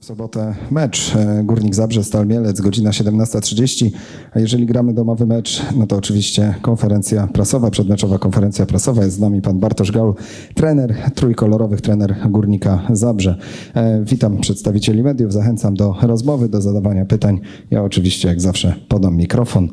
W sobotę mecz e, Górnik Zabrze, Stal Mielec, godzina 17.30, a jeżeli gramy domowy mecz, no to oczywiście konferencja prasowa, przedmeczowa konferencja prasowa. Jest z nami pan Bartosz Gaul, trener trójkolorowych, trener Górnika Zabrze. E, Witam przedstawicieli mediów, zachęcam do rozmowy, do zadawania pytań. Ja oczywiście jak zawsze podam mikrofon,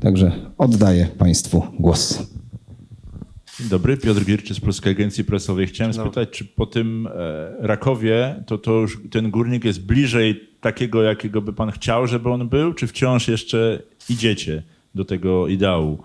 także oddaję państwu głos. Dzień dobry, Piotr Gierczy z Polskiej Agencji Prasowej. Chciałem spytać, czy po tym e, Rakowie to, to już ten górnik jest bliżej takiego, jakiego by pan chciał, żeby on był, czy wciąż jeszcze idziecie do tego ideału?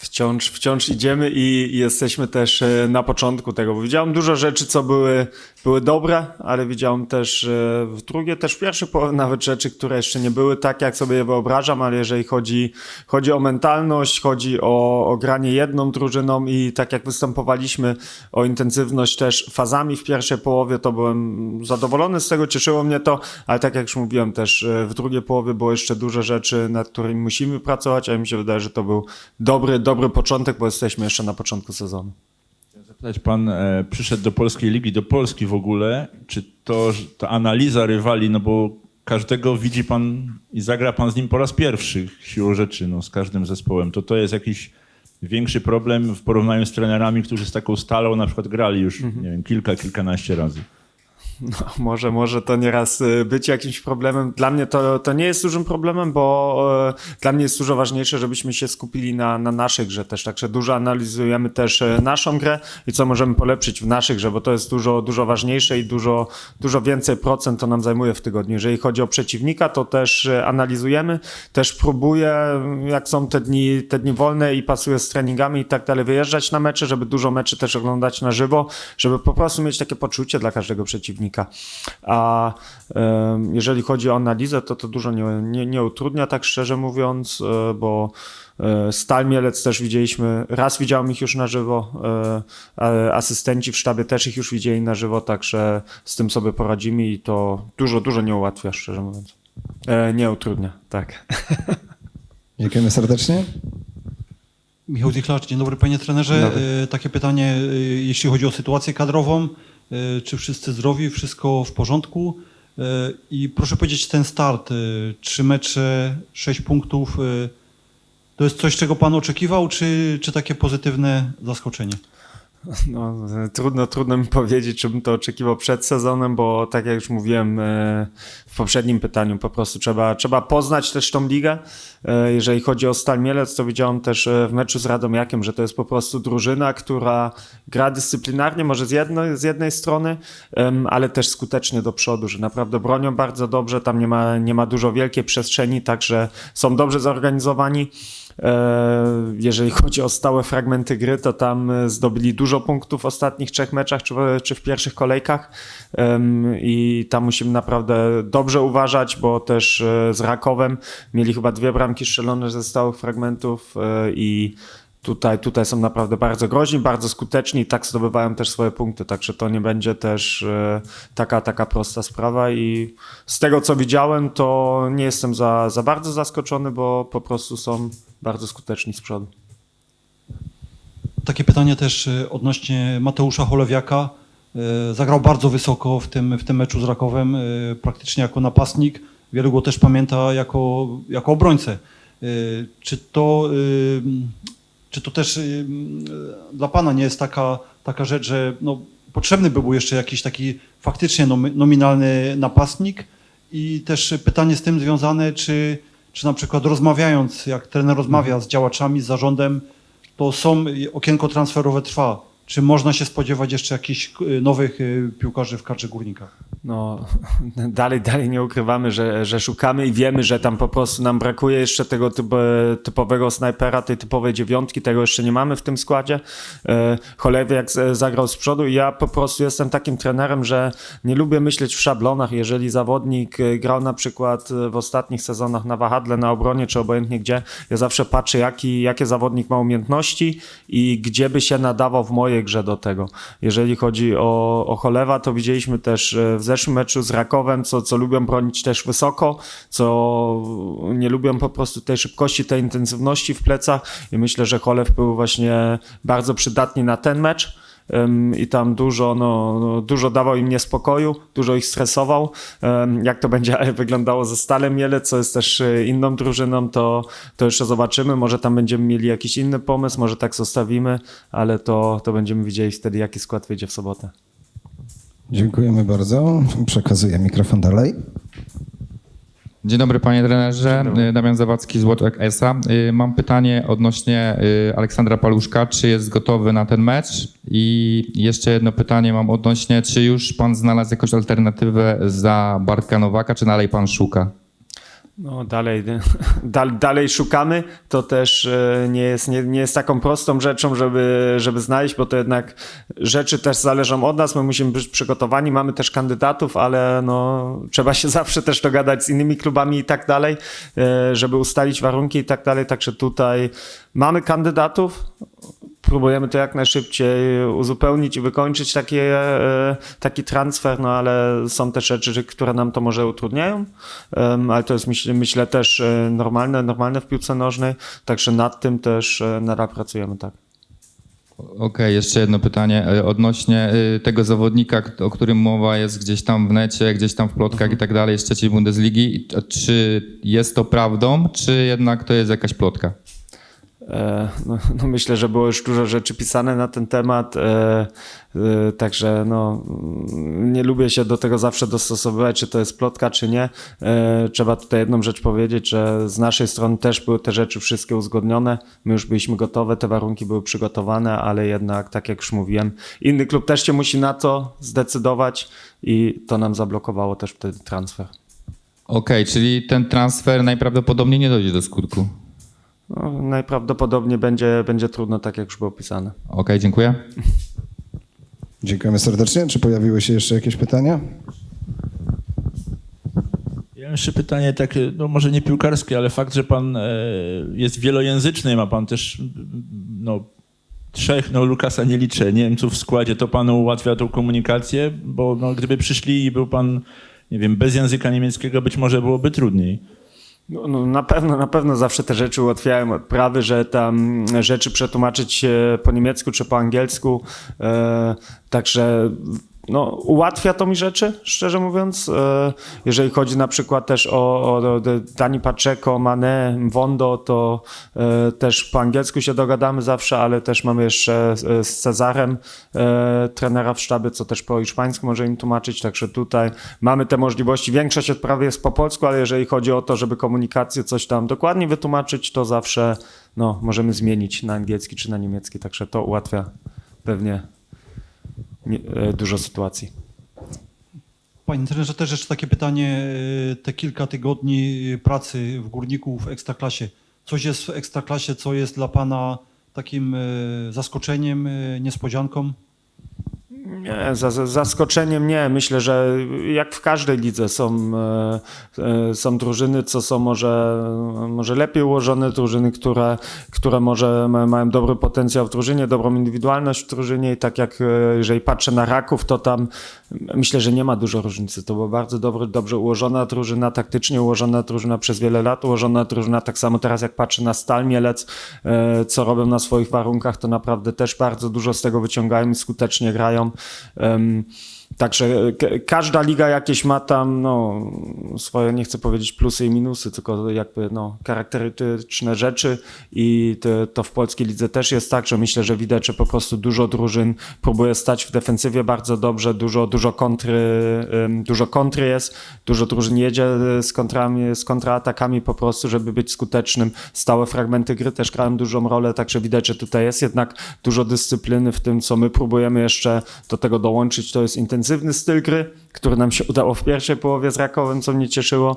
Wciąż, wciąż idziemy i, jesteśmy też e, na początku tego. Widziałem dużo rzeczy, co były, były dobre, ale widziałem też e, w drugie, też w połowie nawet rzeczy, które jeszcze nie były tak, jak sobie je wyobrażam, ale jeżeli chodzi, chodzi o mentalność, chodzi o, o granie jedną drużyną i tak jak występowaliśmy, o intensywność też fazami w pierwszej połowie, to byłem zadowolony z tego, cieszyło mnie to, ale tak jak już mówiłem też, e, w drugiej połowie było jeszcze dużo rzeczy, nad którymi musimy pracować, a mi się wydaje, że to był dobry, dobry początek, bo jesteśmy jeszcze na początku sezonu. Zapytać pan, e, przyszedł do Polskiej Ligi, do Polski w ogóle, czy to że ta analiza rywali, no bo każdego widzi pan i zagra pan z nim po raz pierwszy siłą rzeczy, no z każdym zespołem, to to jest jakiś większy problem w porównaniu z trenerami, którzy z taką stalą na przykład grali już, nie wiem, kilka, kilkanaście razy. No, może, może to nieraz y, być jakimś problemem. Dla mnie to, to nie jest dużym problemem, bo e, dla mnie jest dużo ważniejsze, żebyśmy się skupili na, na naszej grze też. Także dużo analizujemy też e, naszą grę i co możemy polepszyć w naszej grze, bo to jest dużo, dużo ważniejsze i dużo, dużo więcej procent to nam zajmuje w tygodniu. Jeżeli chodzi o przeciwnika, to też e, analizujemy, też próbuję, jak są te dni, te dni wolne i pasuję z treningami i tak dalej, wyjeżdżać na mecze, żeby dużo meczy też oglądać na żywo, żeby po prostu mieć takie poczucie dla każdego przeciwnika. A jeżeli chodzi o analizę, to to dużo nie, nie, nie utrudnia, tak szczerze mówiąc, e, bo e, Stal Mielec też widzieliśmy, raz widziałem ich już na żywo, e, asystenci w sztabie też ich już widzieli na żywo, także z tym sobie poradzimy i to dużo, dużo nie ułatwia, szczerze mówiąc. Nie utrudnia, tak. Dziękujemy serdecznie. Michał Zichlacz, dzień dobry panie trenerze. Dobry. Takie pytanie, jeśli chodzi o sytuację kadrową, czy wszyscy zdrowi, wszystko w porządku? E, I proszę powiedzieć, ten start, e, trzy mecze, sześć punktów, e, to jest coś, czego pan oczekiwał, czy, czy takie pozytywne zaskoczenie? No, e, trudno, trudno mi powiedzieć, czy bym to oczekiwał przed sezonem, bo tak jak już mówiłem e, poprzednim pytaniu, po prostu trzeba, trzeba poznać też tą ligę. E, Jeżeli chodzi o Stal Mielec, to widziałem też e, w meczu z Radomiakiem, że to jest po prostu drużyna, która gra dyscyplinarnie, może z jednej, z jednej strony, ale też skutecznie do przodu, że naprawdę bronią bardzo dobrze, tam nie ma, nie ma dużo wielkiej przestrzeni, także są dobrze zorganizowani. E, Jeżeli chodzi o stałe fragmenty gry, to tam zdobyli dużo punktów w ostatnich trzech meczach czy, w- czy w pierwszych kolejkach i tam musimy naprawdę dobrze uważać, bo też e, z Rakowem mieli chyba dwie bramki strzelone ze stałych fragmentów e, i tutaj, tutaj są naprawdę bardzo groźni, bardzo skuteczni i tak zdobywają też swoje punkty, także to nie będzie też e, taka, taka prosta sprawa i z tego co widziałem, to nie jestem za, za bardzo zaskoczony, bo po prostu są bardzo skuteczni z przodu. Takie pytanie też odnośnie Mateusza Cholewiaka. E, Zagrał bardzo wysoko w tym, w tym meczu z Rakowem, e, praktycznie jako napastnik. Wielu go też pamięta jako, jako obrońcę. E, Czy to, czy to też dla Pana nie jest taka, taka rzecz, że no, potrzebny by był jeszcze jakiś taki faktycznie nomi- nominalny napastnik? I też pytanie z tym związane, czy, czy na przykład rozmawiając, jak trener rozmawia z działaczami, z zarządem, to są, okienko transferowe trwa. Czy można się spodziewać jeszcze jakichś y, nowych y, piłkarzy w kadrze górnika? No, dalej, dalej nie ukrywamy, że, że szukamy i wiemy, że tam po prostu nam brakuje jeszcze tego typu, typowego snajpera, tej typowej dziewiątki, tego jeszcze nie mamy w tym składzie. E, Cholewiak zagrał z przodu i ja po prostu jestem takim trenerem, że nie lubię myśleć w szablonach. Jeżeli zawodnik e, grał na przykład e, w ostatnich sezonach na wahadle, na obronie, czy obojętnie gdzie, ja zawsze patrzę, jaki, jakie zawodnik ma umiejętności i gdzie by się nadawał w mojej grze do tego. Jeżeli chodzi o, o Cholewa, to widzieliśmy też w zeszłym meczu z Rakowem, co, co lubią bronić też wysoko, co nie lubią po prostu tej szybkości, tej intensywności w plecach i myślę, że Cholew był właśnie bardzo przydatny na ten mecz. i tam dużo, no, no, dużo dawał im niespokoju, dużo ich stresował. Jak to będzie wyglądało ze Stalem Mielec, co jest też e, inną drużyną, to, to jeszcze zobaczymy. Może tam będziemy mieli jakiś inny pomysł, może tak zostawimy, ale to, to będziemy widzieli wtedy, jaki skład wyjdzie w sobotę. Dziękujemy bardzo. Przekazuję mikrofon dalej. Dzień dobry panie trenerze, Y, Damian Zawadzki z Watch SA. Y, Mam pytanie odnośnie y, Aleksandra Paluszka, czy jest gotowy na ten mecz? I jeszcze jedno pytanie mam odnośnie, czy już pan znalazł jakąś alternatywę za Bartka Nowaka, czy dalej pan szuka? No dalej, dal, dalej szukamy. To też e, nie jest, nie, nie jest taką prostą rzeczą, żeby, żeby znaleźć, bo to jednak rzeczy też zależą od nas. My musimy być przygotowani. Mamy też kandydatów, ale no, trzeba się zawsze też dogadać z innymi klubami i tak dalej, e, żeby ustalić warunki i tak dalej. Także tutaj mamy kandydatów. Próbujemy to jak najszybciej uzupełnić i wykończyć takie, e, taki transfer, no ale są też rzeczy, które nam to może utrudniają, ale to jest myślę, myślę też e, normalne, normalne w piłce nożnej, także nad tym też e, nadal pracujemy, tak. Okej, jeszcze jedno pytanie odnośnie tego zawodnika, o którym mowa jest gdzieś tam w necie, gdzieś tam w plotkach i tak dalej z trzeciej Bundesligi. Czy jest to prawdą, czy jednak to jest jakaś plotka? E, No, no myślę, że było już dużo rzeczy pisane na ten temat, e, e, także no, mm, nie lubię się do tego zawsze dostosowywać, czy to jest plotka, czy nie. Trzeba tutaj jedną rzecz powiedzieć, że z naszej strony też były te rzeczy wszystkie uzgodnione. My już byliśmy gotowe, te warunki były przygotowane, ale jednak, tak jak już mówiłem, inny klub też się musi na to zdecydować i to nam zablokowało też wtedy transfer. Okej, czyli ten transfer najprawdopodobniej nie dojdzie do skutku. No, najprawdopodobniej będzie, będzie trudno, tak jak już było pisane. Okej, dziękuję. Dziękujemy serdecznie. Czy pojawiły się jeszcze jakieś pytania? Ja mam jeszcze pytanie takie, no może nie piłkarskie, ale fakt, że pan e, jest wielojęzyczny, ma pan też no, trzech, no Lukasa nie liczę, Niemców w składzie, to panu ułatwia tą komunikację, bo no, gdyby przyszli i był pan, nie wiem, bez języka niemieckiego, być może byłoby trudniej. No, no, na pewno, na pewno zawsze te rzeczy ułatwiają odprawy, że tam rzeczy przetłumaczyć e, po niemiecku czy po angielsku. E, także no, ułatwia to mi rzeczy, szczerze mówiąc. E, jeżeli chodzi na przykład też o, o, Dani Paczeko, Mane, Wondo, to e, też po angielsku się dogadamy zawsze, ale też mamy jeszcze z Cezarem e, trenera w sztabie, co też po hiszpańsku może im tłumaczyć, także tutaj mamy te możliwości. Większość odprawy jest po polsku, ale jeżeli chodzi o to, żeby komunikację coś tam dokładnie wytłumaczyć, to zawsze no, możemy zmienić na angielski czy na niemiecki, także to ułatwia pewnie nie, dużo sytuacji. Panie trenerze, też jeszcze takie pytanie, y, te kilka tygodni y, pracy w Górniku w Ekstraklasie. Coś jest w Ekstraklasie, co jest dla Pana takim zaskoczeniem, niespodzianką? Nie, za, za, zaskoczeniem nie. Myślę, że jak w każdej lidze są, e, e, są drużyny, co są może, może lepiej ułożone, drużyny, które, które może ma- mają dobry potencjał w drużynie, dobrą indywidualność w drużynie i tak jak e, jeżeli patrzę na Raków, to tam myślę, że nie ma dużo różnicy. To była bardzo dobry, dobrze ułożona drużyna, taktycznie ułożona drużyna przez wiele lat, ułożona drużyna tak samo teraz jak patrzę na Stal Mielec, co robią na swoich warunkach, to naprawdę też bardzo dużo z tego wyciągają i skutecznie grają. Ähm, Także ka- każda liga jakieś ma tam no, swoje, nie chcę powiedzieć plusy i minusy, tylko jakby no, charakterystyczne rzeczy i to, to w polskiej lidze też jest tak, że myślę, że widać, że po prostu dużo drużyn próbuje stać w defensywie bardzo dobrze, dużo, dużo kontry, dużo kontry jest, dużo drużyn jedzie z kontrami, z kontratakami po prostu, żeby być skutecznym. Stałe fragmenty gry też grają dużą rolę, także widać, że tutaj jest jednak dużo dyscypliny w tym, co my próbujemy jeszcze do tego dołączyć. To jest intensywny styl gry, który nam się udało w pierwszej połowie z Rakowem, co mnie cieszyło,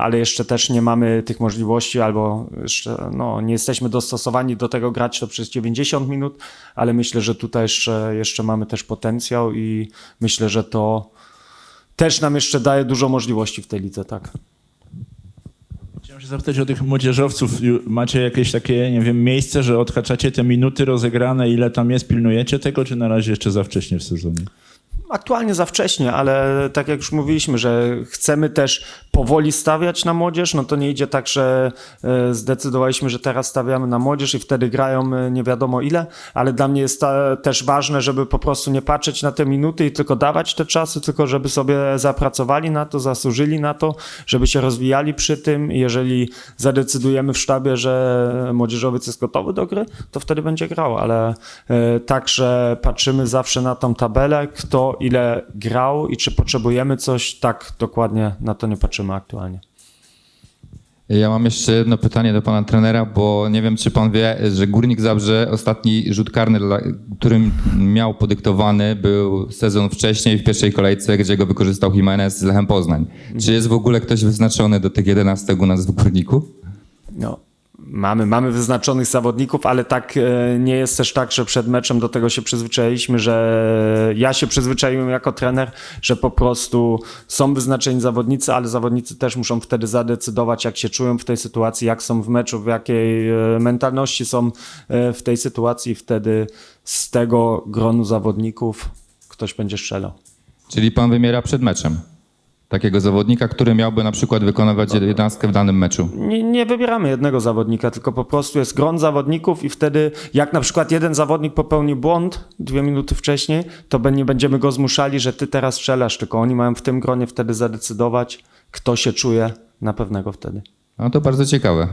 ale jeszcze też nie mamy tych możliwości albo jeszcze no, nie jesteśmy dostosowani do tego grać to przez 90 minut, ale myślę, że tutaj jeszcze, jeszcze mamy też potencjał i myślę, że to też nam jeszcze daje dużo możliwości w tej lidze, tak. Chciałem się zapytać o tych młodzieżowców. Macie jakieś takie, nie wiem, miejsce, że odhaczacie te minuty rozegrane, ile tam jest, pilnujecie tego, czy na razie jeszcze za wcześnie w sezonie? Aktualnie za wcześnie, ale tak jak już mówiliśmy, że chcemy też powoli stawiać na młodzież, no to nie idzie tak, że e, zdecydowaliśmy, że teraz stawiamy na młodzież i wtedy grają e, nie wiadomo ile, ale dla mnie jest też ważne, żeby po prostu nie patrzeć na te minuty i tylko dawać te czasy, tylko żeby sobie zapracowali na to, zasłużyli na to, żeby się rozwijali przy tym. Jeżeli zadecydujemy w sztabie, że młodzieżowiec jest gotowy do gry, to wtedy będzie grał, ale e, także patrzymy zawsze na tą tabelę, kto ile grał i czy potrzebujemy coś, tak dokładnie na to nie patrzymy aktualnie. Ja mam jeszcze jedno pytanie do pana trenera, bo nie wiem, czy pan wie, że Górnik Zabrze ostatni rzut karny, którym miał podyktowany, był sezon wcześniej w pierwszej kolejce, gdzie go wykorzystał Jimenez z Lechem Poznań. Czy jest w ogóle ktoś wyznaczony do tych 11 u nas w Górniku? No, mamy, mamy wyznaczonych zawodników, ale tak e, nie jest też tak, że przed meczem do tego się przyzwyczailiśmy, że ja się przyzwyczaiłem jako trener, że po prostu są wyznaczeni zawodnicy, ale zawodnicy też muszą wtedy zadecydować, jak się czują w tej sytuacji, jak są w meczu, w jakiej e, mentalności są e, w tej sytuacji. Wtedy z tego gronu zawodników ktoś będzie strzelał. Czyli pan wymiera przed meczem takiego zawodnika, który miałby na przykład wykonywać 11 w danym meczu. Nie, nie wybieramy jednego zawodnika, tylko po prostu jest gron zawodników i wtedy jak na przykład jeden zawodnik popełni błąd dwie minuty wcześniej, to nie będziemy go zmuszali, że ty teraz strzelasz, tylko oni mają w tym gronie wtedy zadecydować, kto się czuje na pewnego wtedy. No to bardzo ciekawe.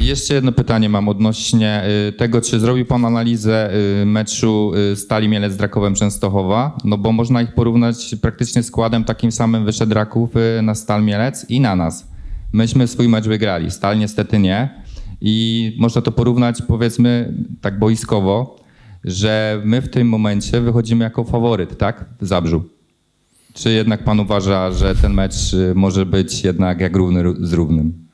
I jeszcze jedno pytanie mam odnośnie y, tego, czy zrobił pan analizę y, meczu y, Stali Mielec z Rakowem Częstochowa, no bo można ich porównać praktycznie składem takim samym wyszedł Raków na Stal Mielec i na nas. Myśmy swój mecz wygrali, Stal niestety nie i można to porównać powiedzmy tak boiskowo, że my w tym momencie wychodzimy jako faworyt, tak? W Zabrzu. Czy jednak pan uważa, że ten mecz może być jednak jak równy ró- z równym?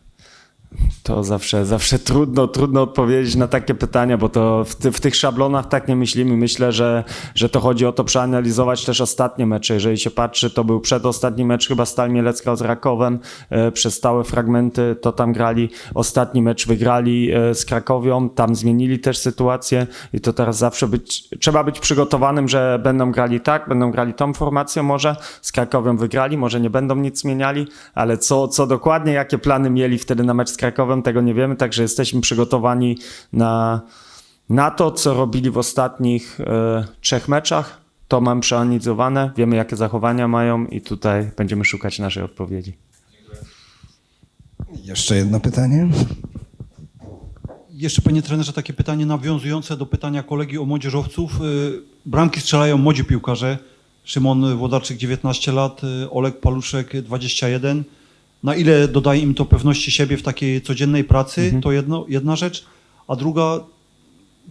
To zawsze, zawsze trudno, trudno odpowiedzieć na takie pytania, bo to w, ty, w tych szablonach tak nie myślimy. Myślę, że, że to chodzi o to przeanalizować też ostatnie mecze. Jeżeli się patrzy, to był przedostatni mecz chyba Stal Mielec grał z Rakowem, e, przez stałe fragmenty to tam grali. Ostatni mecz wygrali e, z Krakowią, tam zmienili też sytuację i to teraz zawsze być, trzeba być przygotowanym, że będą grali tak, będą grali tą formacją może, z Krakowią wygrali, może nie będą nic zmieniali, ale co, co dokładnie, jakie plany mieli wtedy na mecz z Krakowem, tego nie wiemy, także jesteśmy przygotowani na, na to, co robili w ostatnich e, trzech meczach. To mam przeanalizowane, wiemy jakie zachowania mają i tutaj będziemy szukać naszej odpowiedzi. Jeszcze jedno pytanie. Jeszcze panie trenerze takie pytanie nawiązujące do pytania kolegi o młodzieżowców. Y, Bramki strzelają młodzi piłkarze. Szymon Włodarczyk 19 lat, y, Olek Paluszek 21. Na ile dodaje im to pewności siebie w takiej codziennej pracy? To jedno, jedna rzecz. A druga,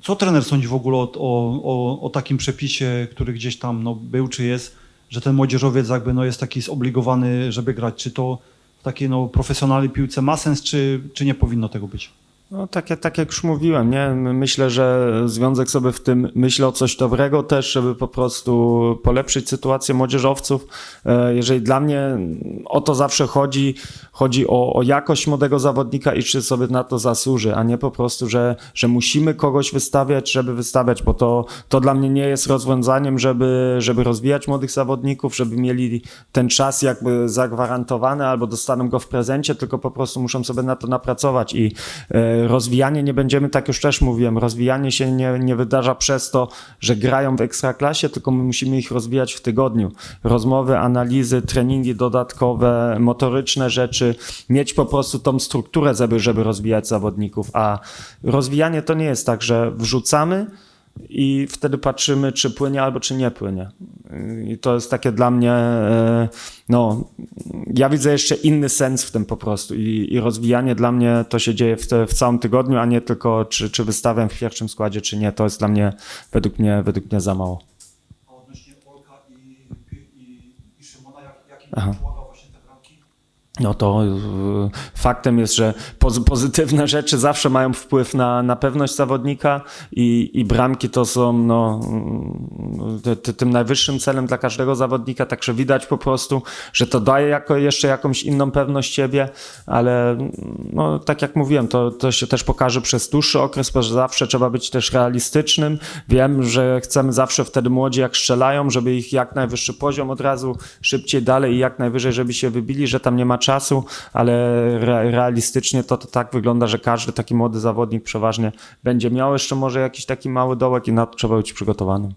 co trener sądzi w ogóle o, o, o, o takim przepisie, który gdzieś tam no, był czy jest, że ten młodzieżowiec jakby no, jest taki zobligowany, żeby grać? Czy to w takiej no, profesjonalnej piłce ma sens, czy, czy nie powinno tego być? No tak, tak jak już mówiłem, nie? Myślę, że związek sobie w tym myśli o coś dobrego też, żeby po prostu polepszyć sytuację młodzieżowców. E, Jeżeli dla mnie o to zawsze chodzi, chodzi o, o jakość młodego zawodnika i czy sobie na to zasłuży, a nie po prostu, że, że musimy kogoś wystawiać, żeby wystawiać, bo to, to dla mnie nie jest rozwiązaniem, żeby, żeby rozwijać młodych zawodników, żeby mieli ten czas jakby zagwarantowany albo dostaną go w prezencie, tylko po prostu muszą sobie na to napracować i e, rozwijanie nie będziemy, tak już też mówiłem, rozwijanie się nie, nie wydarza przez to, że grają w ekstraklasie, tylko my musimy ich rozwijać w tygodniu. Rozmowy, analizy, treningi dodatkowe, motoryczne rzeczy, mieć po prostu tą strukturę, żeby, żeby rozwijać zawodników, a rozwijanie to nie jest tak, że wrzucamy i wtedy patrzymy, czy płynie albo czy nie płynie. I to jest takie dla mnie, e, no, ja widzę jeszcze inny sens w tym po prostu i, i rozwijanie dla mnie to się dzieje w, te, w całym tygodniu, a nie tylko czy, czy wystawiam w pierwszym składzie, czy nie. To jest dla mnie, według mnie, według mnie za mało. A odnośnie Olka i, i, i Szymona, jak, jakim Aha. pomaga? No to y, faktem jest, że poz- pozytywne rzeczy zawsze mają wpływ na, na pewność zawodnika i, i bramki to są no, mm, ty- ty- tym najwyższym celem dla każdego zawodnika, także widać po prostu, że to daje jako jeszcze jakąś inną pewność siebie, ale no, tak jak mówiłem, to, to się też pokaże przez dłuższy okres, bo zawsze trzeba być też realistycznym. Wiem, że chcemy zawsze wtedy młodzi jak strzelają, żeby ich jak najwyższy poziom od razu szybciej dalej i jak najwyżej, żeby się wybili, że tam nie ma czasu, ale re, realistycznie to, to tak wygląda, że każdy taki młody zawodnik przeważnie będzie miał jeszcze może jakiś taki mały dołek i na to trzeba być przygotowanym.